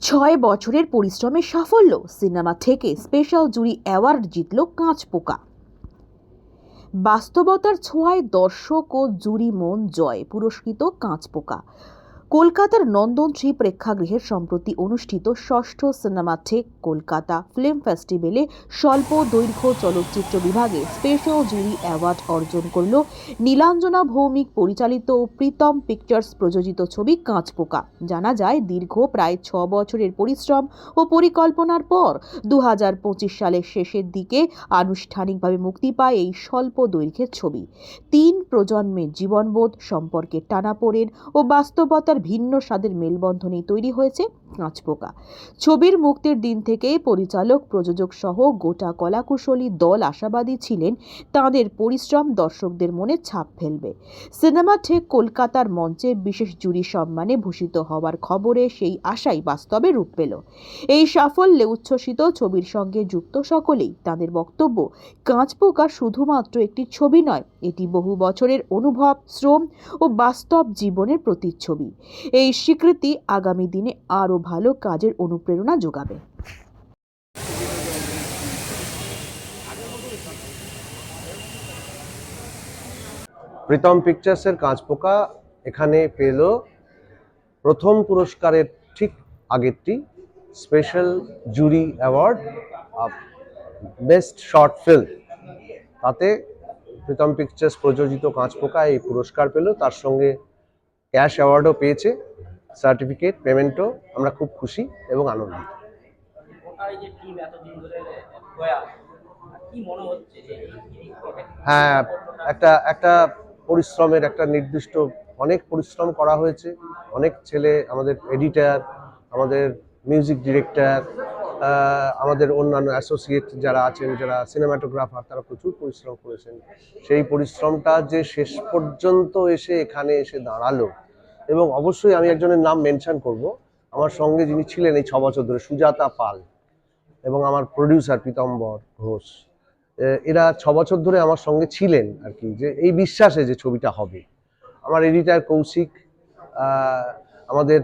ছয় বছরের পরিশ্রমের সাফল্য। সিনেমা থেকে স্পেশাল জুরি অ্যাওয়ার্ড জিতল কাঁচ পোকা বাস্তবতার ছোঁয়ায় দর্শক ও জুরি মন জয়। পুরস্কৃত কাঁচ পোকা কলকাতার নন্দন শ্রী প্রেক্ষাগৃহের সম্প্রতি অনুষ্ঠিত ষষ্ঠ সিনেমাটেক কলকাতা ফিল্ম ফেস্টিভ্যালে স্বল্প দৈর্ঘ্য চলচ্চিত্র বিভাগে স্পেশাল জুরি অ্যাওয়ার্ড অর্জন করল নীলাঞ্জনা ভৌমিক পরিচালিত প্রীতম পিকচার্স প্রযোজিত ছবি কাঁচপোকা। জানা যায়, দীর্ঘ প্রায় ছ বছরের পরিশ্রম ও পরিকল্পনার পর দু হাজার পঁচিশ সালের শেষের দিকে আনুষ্ঠানিকভাবে মুক্তি পায় এই স্বল্প দৈর্ঘ্যের ছবি। তিন প্রজন্মের জীবনবোধ সম্পর্কে টানাপোড়েন ও বাস্তবতার ভিন্ন স্বাদের মেলবন্ধনেই তৈরি হয়েছে। কাঁচপোকা ছবির মুক্তির দিন থেকেই পরিচালক, প্রযোজক সহ গোটা কলাকুশলী দল আশাবাদী ছিলেন। তাঁদের পরিশ্রম দর্শকদের মনে ছাপ ফেলবে। সিনেমা ঠিক কলকাতার মঞ্চে বিশেষ জুরি সম্মানে ভূষিত হওয়ার খবরে সেই আশাই বাস্তবে রূপ পেল। এই সাফল্যে উচ্ছ্বসিত ছবির সঙ্গে যুক্ত সকলেই তাদের বক্তব্য, কাঁচপোকা শুধুমাত্র একটি ছবি নয়, এটি বহু বছরের অনুভব, শ্রম ও বাস্তব জীবনের প্রতিচ্ছবি। এই স্বীকৃতি আগামী দিনে আরও ভালো কাজের অনুপ্রেরণা যোগাবে। প্রীতম পিকচার্সের কাঁচপোকা এখানে পেল প্রথম পুরস্কারের ঠিক আগেরটি special jury award best short film. তাতে প্রীতম পিকচার্স প্রযোজিত কাঁচপোকা এই পুরস্কার পেল, তার সঙ্গে ক্যাশ অ্যাওয়ার্ডও পেয়েছে। সার্টিফিকেট পেমেন্টও আমরা খুব খুশি এবং আনন্দিত। হ্যাঁ একটা একটা পরিশ্রমের একটা নির্দিষ্ট অনেক পরিশ্রম করা হয়েছে। অনেক ছেলে আমাদের এডিটার আমাদের মিউজিক ডিরেক্টর আমাদের অন্যান্য অ্যাসোসিয়েট যারা আছেন যারা সিনেমাটোগ্রাফার তারা প্রচুর পরিশ্রম করেছেন। সেই পরিশ্রমটা যে শেষ পর্যন্ত এসে এখানে এসে দাঁড়াল এবং অবশ্যই আমি একজনের নাম মেনশন করব। আমার সঙ্গে যিনি ছিলেন এই ছ বছর ধরে সুজাতা পাল এবং আমার প্রডিউসার পীতম্বর ঘোষ। এরা ছ বছর ধরে আমার সঙ্গে ছিলেন আর কি, যে এই বিশ্বাসে যে ছবিটা হবে। আমার এডিটার কৌশিক আমাদের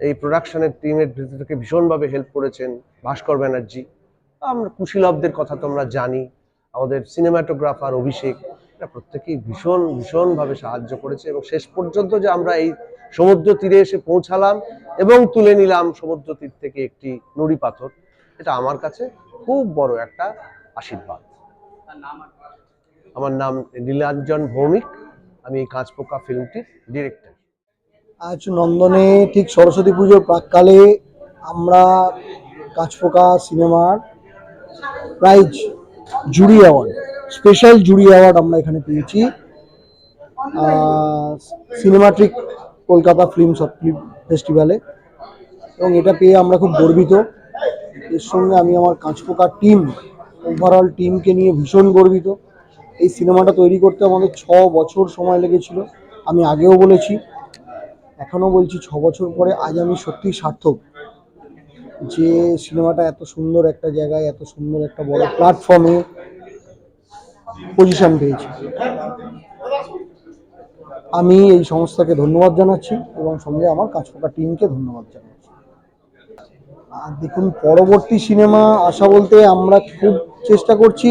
এই প্রোডাকশনের টিমের থেকে ভীষণভাবে হেল্প করেছেন ভাস্কর ব্যানার্জি। আমরা কুশীলবদের কথা তো আমরা জানি। আমাদের সিনেমাটোগ্রাফার অভিষেক এরা প্রত্যেকেই ভীষণ ভীষণভাবে সাহায্য করেছে এবং শেষ পর্যন্ত যে আমরা এই সমুদ্র তীরে এসে পৌঁছালাম এবং তুলে নিলাম সমুদ্র তীর থেকে একটি নুড়ি পাথর এটা আমার কাছে খুব বড় একটা আশীর্বাদ। নাম আমার নাম নীলাঞ্জন ভৌমিক আমি এই কাঁচপোকা ফিল্মটির ডিরেক্টর। আজ নন্দনে ঠিক সরস্বতী পুজোর প্রাককালে আমরা কাঁচপোকা সিনেমার prize jury award special jury award আমরা এখানে পেয়েছি। সিনেমাট্রিক কলকাতা ফিল্ম ফিল্ম ফেস্টিভ্যালে এবং এটা পেয়ে আমরা খুব গর্বিত। এর সঙ্গে আমি আমার কাঁচপোকা টিম ওভারঅল টিমকে নিয়ে ভীষণ গর্বিত। এই সিনেমাটা তৈরি করতে আমাদের ছ বছর সময় লেগেছিল, আমি আগেও বলেছি। এখনও বলছি ছ বছর পরে আজ আমি সত্যিই সার্থক। যে সিনেমাটা এত সুন্দর একটা জায়গায়, এত সুন্দর একটা বড় প্ল্যাটফর্মে পজিশন পেয়েছি। আমি এই সংস্থাকে ধন্যবাদ জানাচ্ছি এবং সঙ্গে আমার কাজ করা টিমকে ধন্যবাদ জানাচ্ছি। আর দেখুন, পরবর্তী সিনেমা আসা বলতে আমরা খুব চেষ্টা করছি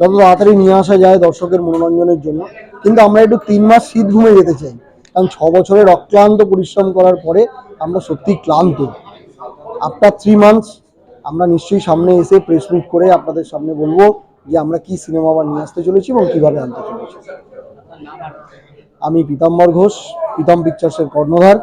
যত তাড়াতাড়ি নিয়ে আসা যায় দর্শকের মনোরঞ্জনের জন্য। কিন্তু আমরা একটু তিন মাস শীত ঘুমে যেতে চাই। কারণ ছ বছরের অক্লান্ত পরিশ্রম করার পরে আমরা সত্যি ক্লান্ত। আফটার থ্রি মান্থস আমরা নিশ্চয়ই সামনে এসে প্রেস মিট করে আপনাদের সামনে বলব। যে আমরা কি সিনেমা আবার নিয়ে আসতে চলেছি এবং কীভাবে আনতে চলেছি। আমি পীতাম্বর ঘোষ পিতাম পিকচার্সের কর্ণধার।